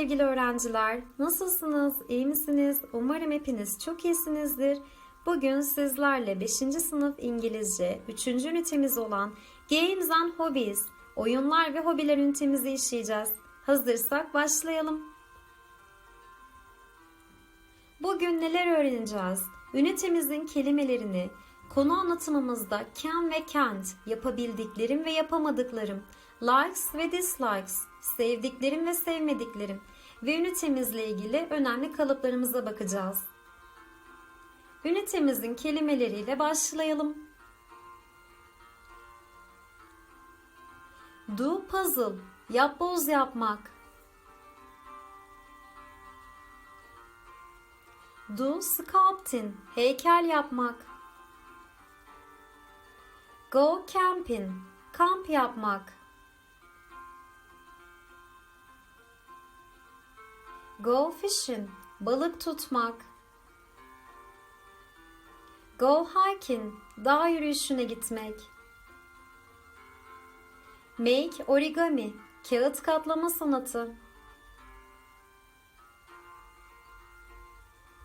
sevgili öğrenciler. Nasılsınız? İyi misiniz? Umarım hepiniz çok iyisinizdir. Bugün sizlerle 5. sınıf İngilizce 3. ünitemiz olan Games and Hobbies, oyunlar ve hobiler ünitemizi işleyeceğiz. Hazırsak başlayalım. Bugün neler öğreneceğiz? Ünitemizin kelimelerini, konu anlatımımızda can ve can't, yapabildiklerim ve yapamadıklarım, likes ve dislikes, sevdiklerim ve sevmediklerim ve ünitemizle ilgili önemli kalıplarımıza bakacağız. Ünitemizin kelimeleriyle başlayalım. Do puzzle, yapboz yapmak. Do sculpting, heykel yapmak. Go camping, kamp yapmak. Go fishing, balık tutmak. Go hiking, dağ yürüyüşüne gitmek. Make origami, kağıt katlama sanatı.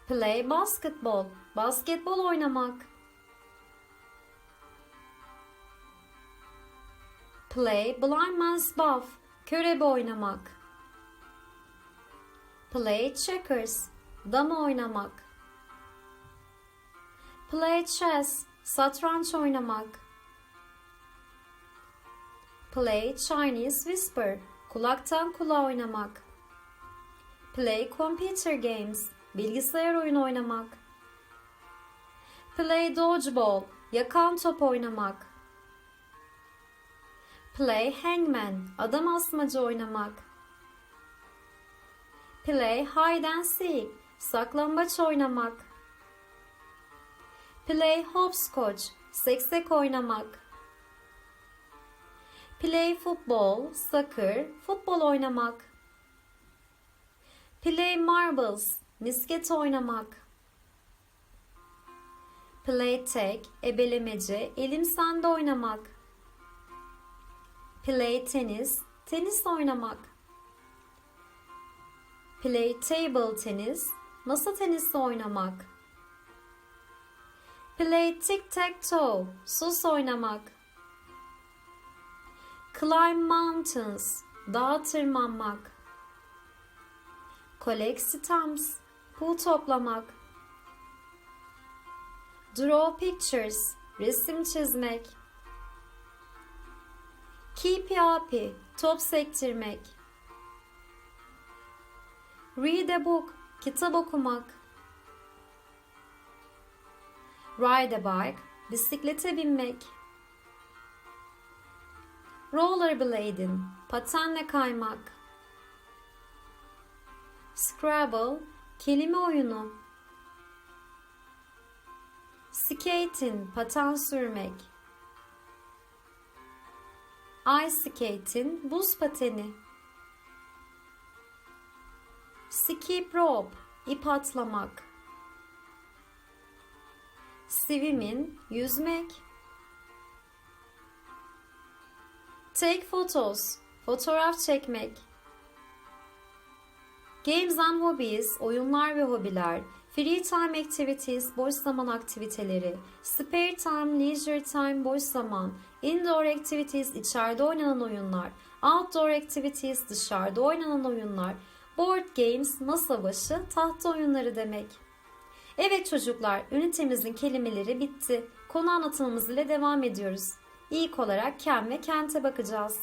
Play basketball, basketbol oynamak. Play blind man's buff, körebe oynamak. Play checkers, dama oynamak. Play chess, satranç oynamak. Play Chinese whisper, kulaktan kulağa oynamak. Play computer games, bilgisayar oyunu oynamak. Play dodgeball, yakan top oynamak. Play hangman, adam asmacı oynamak. Play hide and seek, saklambaç oynamak. Play hopscotch, seksek oynamak. Play football, soccer, futbol oynamak. Play marbles, misket oynamak. Play tag, ebelemece, elim sende oynamak. Play tenis, tenis oynamak. Play table tenis, masa tenisi oynamak. Play tic-tac-toe, sus oynamak. Climb mountains, dağa tırmanmak. Collect stamps, pul toplamak. Draw pictures, resim çizmek. Keep happy, top sektirmek. Read a book, kitap okumak. Ride a bike, bisiklete binmek. Rollerblading, patenle kaymak. Scrabble, kelime oyunu. Skating, paten sürmek. Ice skating, buz pateni. Skip rope, ip atlamak. Swimming, yüzmek. Take photos, fotoğraf çekmek. Games and hobbies, oyunlar ve hobiler. Free time activities, boş zaman aktiviteleri. Spare time, leisure time, boş zaman. Indoor activities, içeride oynanan oyunlar. Outdoor activities, dışarıda oynanan oyunlar. Board games, masa başı, tahta oyunları demek. Evet çocuklar, ünitemizin kelimeleri bitti. Konu anlatımımız ile devam ediyoruz. İlk olarak ken ve kente bakacağız.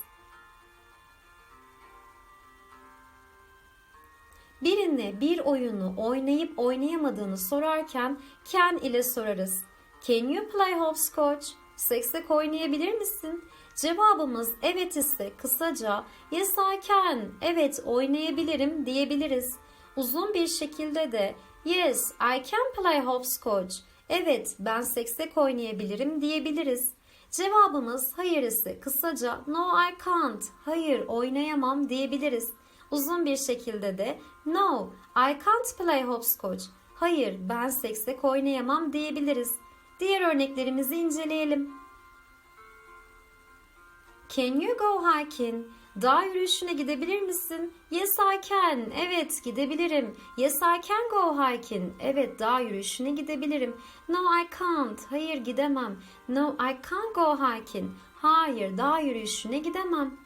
Birine bir oyunu oynayıp oynayamadığını sorarken can ile sorarız. Can you play hopscotch? Seksek oynayabilir misin? Cevabımız evet ise kısaca yes I can, evet oynayabilirim diyebiliriz. Uzun bir şekilde de yes I can play hopscotch, evet ben seksek oynayabilirim diyebiliriz. Cevabımız hayır ise kısaca no I can't, hayır oynayamam diyebiliriz. Uzun bir şekilde de no I can't play hopscotch, hayır ben seksek oynayamam diyebiliriz. Diğer örneklerimizi inceleyelim. Can you go hiking? Dağ yürüyüşüne gidebilir misin? Yes I can. Evet gidebilirim. Yes I can go hiking. Evet dağ yürüyüşüne gidebilirim. No I can't. Hayır gidemem. No I can't go hiking. Hayır dağ yürüyüşüne gidemem.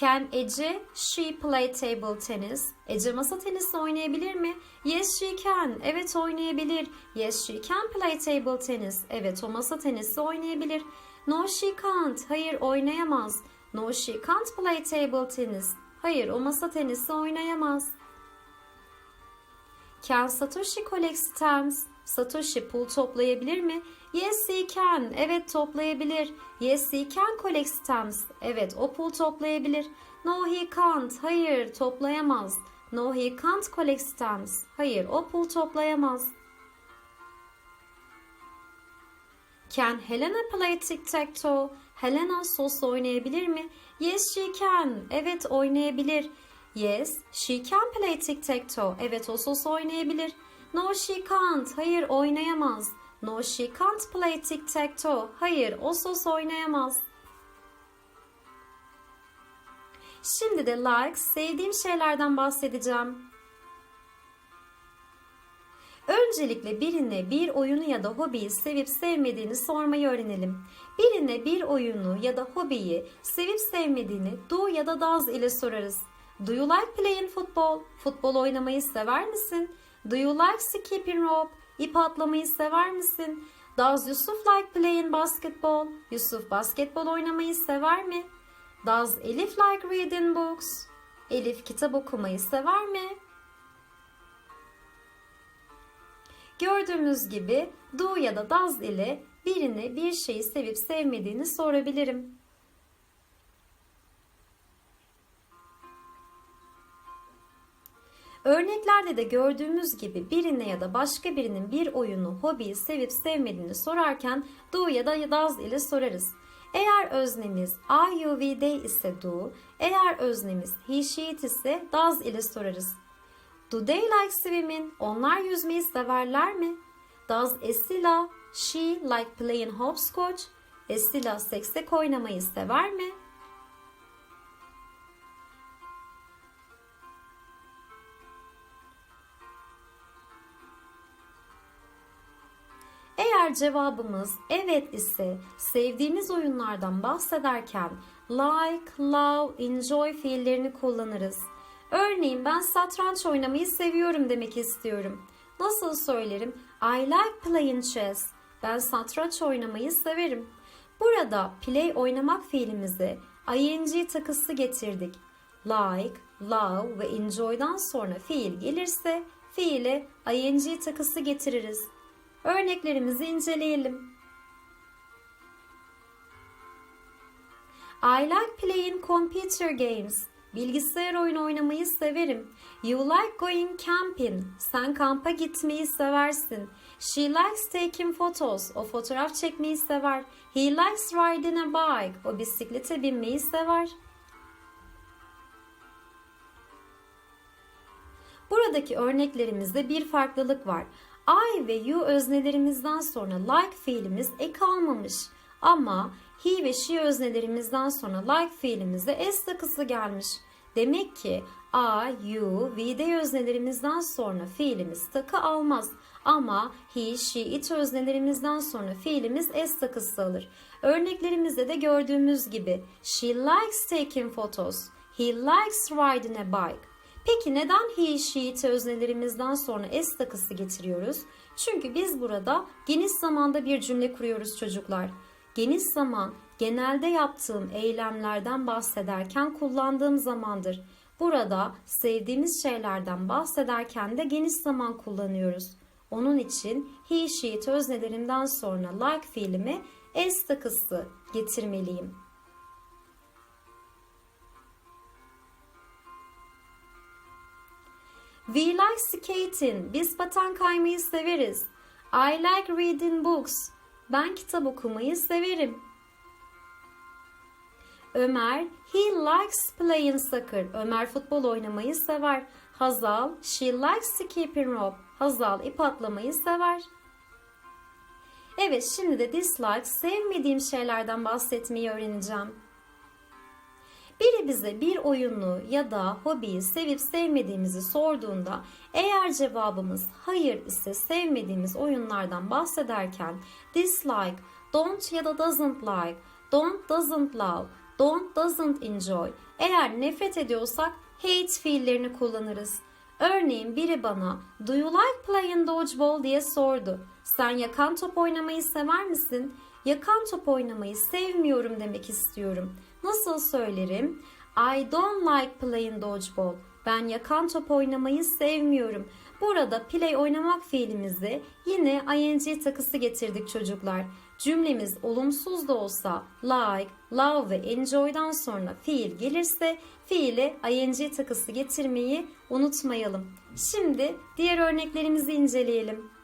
Can Ece she play table tennis? Ece masa tenisi oynayabilir mi? Yes she can. Evet oynayabilir. Yes she can play table tennis. Evet o masa tenisi oynayabilir. No she can't. Hayır oynayamaz. No she can't play table tennis. Hayır o masa tenisi oynayamaz. Can Satoshi collect stamps? Satoshi pul toplayabilir mi? Yes he can. Evet toplayabilir. Yes he can collect stamps. Evet o pul toplayabilir. No he can't. Hayır toplayamaz. No he can't collect stamps. Hayır o pul toplayamaz. Can Helena play tic-tac-toe? Helena sos oynayabilir mi? Yes she can. Evet oynayabilir. Yes, she can play tic-tac-toe. Evet o sos oynayabilir. No she can't. Hayır oynayamaz. No she can't play tic-tac-toe. Hayır o sos oynayamaz. Şimdi de like, sevdiğim şeylerden bahsedeceğim. Öncelikle birine bir oyunu ya da hobiyi sevip sevmediğini sormayı öğrenelim. Birine bir oyunu ya da hobiyi sevip sevmediğini do ya da does ile sorarız. Do you like playing football? Futbol oynamayı sever misin? Do you like skipping rope? İp atlamayı sever misin? Does Yusuf like playing basketball? Yusuf basketbol oynamayı sever mi? Does Elif like reading books? Elif kitap okumayı sever mi? Gördüğümüz gibi do ya da does ile birine bir şeyi sevip sevmediğini sorabilirim. Örneklerde de gördüğümüz gibi birine ya da başka birinin bir oyunu, hobiyi sevip sevmediğini sorarken do ya da does ile sorarız. Eğer öznemiz I, you, we, they ise do, eğer öznemiz he, she, it ise does ile sorarız. Do they like swimming? Onlar yüzmeyi severler mi? Does Esila, she like playing hopscotch? Esila seksek oynamayı sever mi? Eğer cevabımız evet ise sevdiğimiz oyunlardan bahsederken like, love, enjoy fiillerini kullanırız. Örneğin ben satranç oynamayı seviyorum demek istiyorum. Nasıl söylerim? I like playing chess. Ben satranç oynamayı severim. Burada play oynamak fiilimize ing takısı getirdik. Like, love ve enjoy'dan sonra fiil gelirse fiile ing takısı getiririz. Örneklerimizi inceleyelim. I like playing computer games. Bilgisayar oyunu oynamayı severim. You like going camping. Sen kampa gitmeyi seversin. She likes taking photos. O fotoğraf çekmeyi sever. He likes riding a bike. O bisiklete binmeyi sever. Buradaki örneklerimizde bir farklılık var. I ve you öznelerimizden sonra like fiilimiz ek almamış. Ama he ve she öznelerimizden sonra like fiilimize s takısı gelmiş. Demek ki I, you, they öznelerimizden sonra fiilimiz takı almaz. Ama he, she, it öznelerimizden sonra fiilimiz s takısı alır. Örneklerimizde de gördüğümüz gibi she likes taking photos. He likes riding a bike. Peki neden he, she, öznelerimizden sonra s takısı getiriyoruz? Çünkü biz burada geniş zamanda bir cümle kuruyoruz çocuklar. Geniş zaman genelde yaptığım eylemlerden bahsederken kullandığım zamandır. Burada sevdiğimiz şeylerden bahsederken de geniş zaman kullanıyoruz. Onun için he, she, öznelerimden sonra like fiilimi s takısı getirmeliyim. We like skating. Biz paten kaymayı severiz. I like reading books. Ben kitap okumayı severim. Ömer, he likes playing soccer. Ömer futbol oynamayı sever. Hazal, she likes skipping rope. Hazal ip atlamayı sever. Evet şimdi de dislike sevmediğim şeylerden bahsetmeyi öğreneceğim. Biri bize bir oyunu ya da hobiyi sevip sevmediğimizi sorduğunda eğer cevabımız hayır ise sevmediğimiz oyunlardan bahsederken dislike, don't ya da doesn't like, don't doesn't love, don't doesn't enjoy. Eğer nefret ediyorsak hate fiillerini kullanırız. Örneğin biri bana do you like playing dodgeball diye sordu. Sen yakan top oynamayı sever misin? Yakan top oynamayı sevmiyorum demek istiyorum. Nasıl söylerim? I don't like playing dodgeball. Ben yakan top oynamayı sevmiyorum. Burada play oynamak fiilimizi yine ing takısı getirdik çocuklar. Cümlemiz olumsuz da olsa like, love ve enjoy'dan sonra fiil gelirse fiile ing takısı getirmeyi unutmayalım. Şimdi diğer örneklerimizi inceleyelim.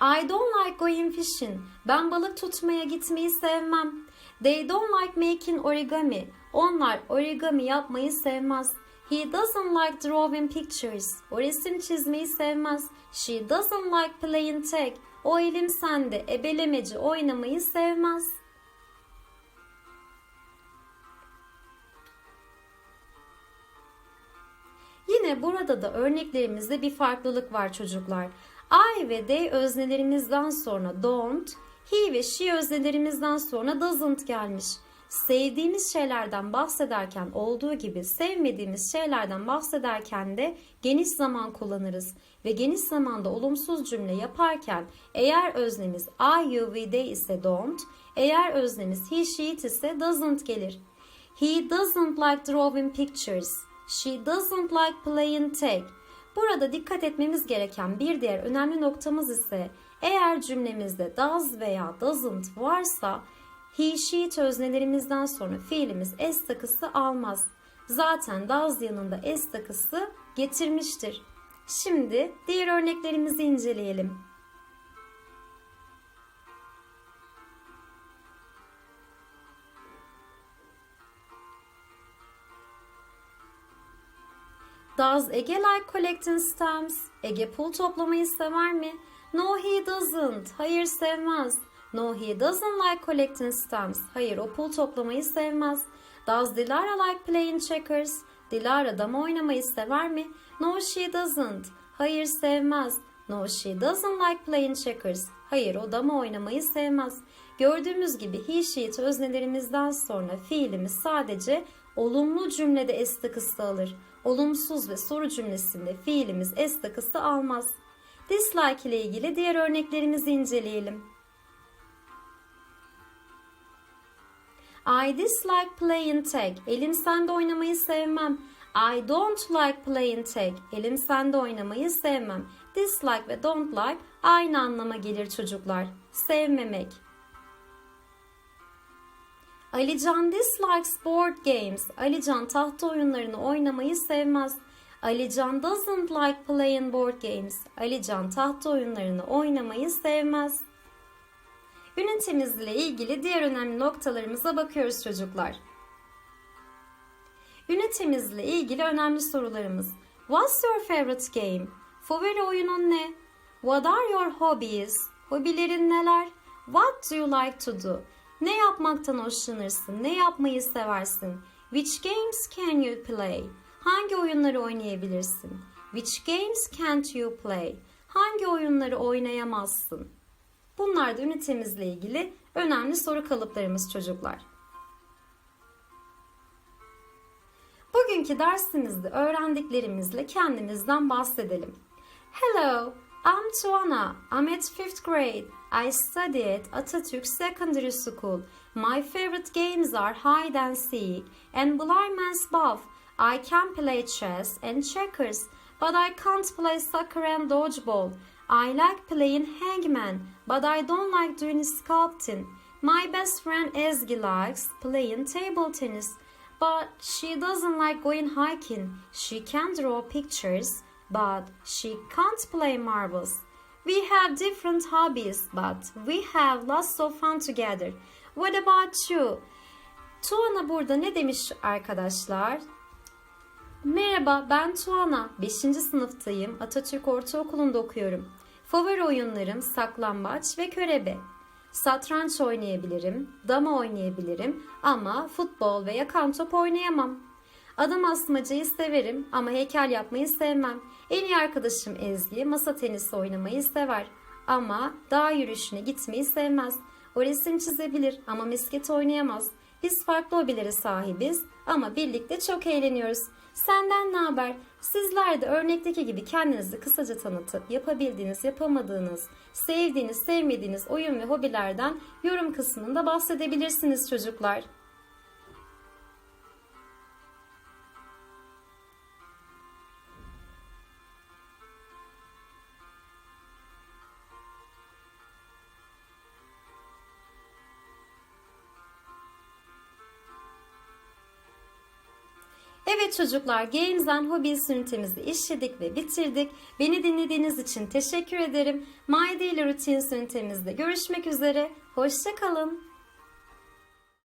I don't like going fishing. Ben balık tutmaya gitmeyi sevmem. They don't like making origami. Onlar origami yapmayı sevmez. He doesn't like drawing pictures. O resim çizmeyi sevmez. She doesn't like playing tag. O elim sende, ebelemeci oynamayı sevmez. Yine burada da örneklerimizde bir farklılık var çocuklar. I ve they öznelerimizden sonra don't, he ve she öznelerimizden sonra doesn't gelmiş. Sevdiğimiz şeylerden bahsederken olduğu gibi sevmediğimiz şeylerden bahsederken de geniş zaman kullanırız. Ve geniş zamanda olumsuz cümle yaparken eğer öznemiz I, you ve they ise don't, eğer öznemiz he, she, it ise doesn't gelir. He doesn't like drawing pictures. She doesn't like playing tag. Burada dikkat etmemiz gereken bir diğer önemli noktamız ise eğer cümlemizde does veya doesn't varsa he, she, öznelerimizden sonra fiilimiz s takısı almaz. Zaten does yanında s takısı getirmiştir. Şimdi diğer örneklerimizi inceleyelim. Does Ege like collecting stamps? Ege pul toplamayı sever mi? No he doesn't. Hayır sevmez. No he doesn't like collecting stamps. Hayır o pul toplamayı sevmez. Does Dilara like playing checkers? Dilara dama oynamayı sever mi? No she doesn't. Hayır sevmez. No she doesn't like playing checkers. Hayır o dama oynamayı sevmez. Gördüğümüz gibi he she öznelerimizden sonra fiilimiz sadece olumlu cümlede s takısı alır. Olumsuz ve soru cümlesinde fiilimiz s takısı almaz. Dislike ile ilgili diğer örneklerimizi inceleyelim. I dislike playing tag. Elim sende oynamayı sevmem. I don't like playing tag. Elim sende oynamayı sevmem. Dislike ve don't like aynı anlama gelir çocuklar. Sevmemek. Alican dislikes board games. Alican tahta oyunlarını oynamayı sevmez. Alican doesn't like playing board games. Alican tahta oyunlarını oynamayı sevmez. Ünitemizle ilgili diğer önemli noktalarımıza bakıyoruz çocuklar. Ünitemizle ilgili önemli sorularımız. What's your favorite game? Favori oyunun ne? What are your hobbies? Hobilerin neler? What do you like to do? Ne yapmaktan hoşlanırsın? Ne yapmayı seversin? Which games can you play? Hangi oyunları oynayabilirsin? Which games can't you play? Hangi oyunları oynayamazsın? Bunlar da ünitemizle ilgili önemli soru kalıplarımız çocuklar. Bugünkü dersimizde öğrendiklerimizle kendimizden bahsedelim. Hello, I'm Tuana. I'm at 5th grade. I study at Atatürk Secondary School. My favorite games are hide and seek and blind man's buff. I can play chess and checkers, but I can't play soccer and dodgeball. I like playing hangman, but I don't like doing sculpting. My best friend Ezgi likes playing table tennis, but she doesn't like going hiking. She can draw pictures, but she can't play marbles. We have different hobbies, but we have lots of fun together. What about you? Tuana burada ne demiş arkadaşlar? Merhaba, ben Tuana. 5. sınıftayım. Atatürk Ortaokulu'nda okuyorum. Favori oyunlarım saklambaç ve körebe. Satranç oynayabilirim, dama oynayabilirim ama futbol ve yakan top oynayamam. Adam asmacayı severim ama heykel yapmayı sevmem. En iyi arkadaşım Ezgi masa tenisi oynamayı sever ama dağ yürüyüşüne gitmeyi sevmez. O resim çizebilir ama misket oynayamaz. Biz farklı hobilere sahibiz ama birlikte çok eğleniyoruz. Senden ne haber? Sizler de örnekteki gibi kendinizi kısaca tanıtıp yapabildiğiniz, yapamadığınız, sevdiğiniz, sevmediğiniz oyun ve hobilerden yorum kısmında bahsedebilirsiniz çocuklar. Evet çocuklar Games and Hobbies ünitemizi işledik ve bitirdik. Beni dinlediğiniz için teşekkür ederim. My Daily Routines ünitemizde görüşmek üzere. Hoşçakalın.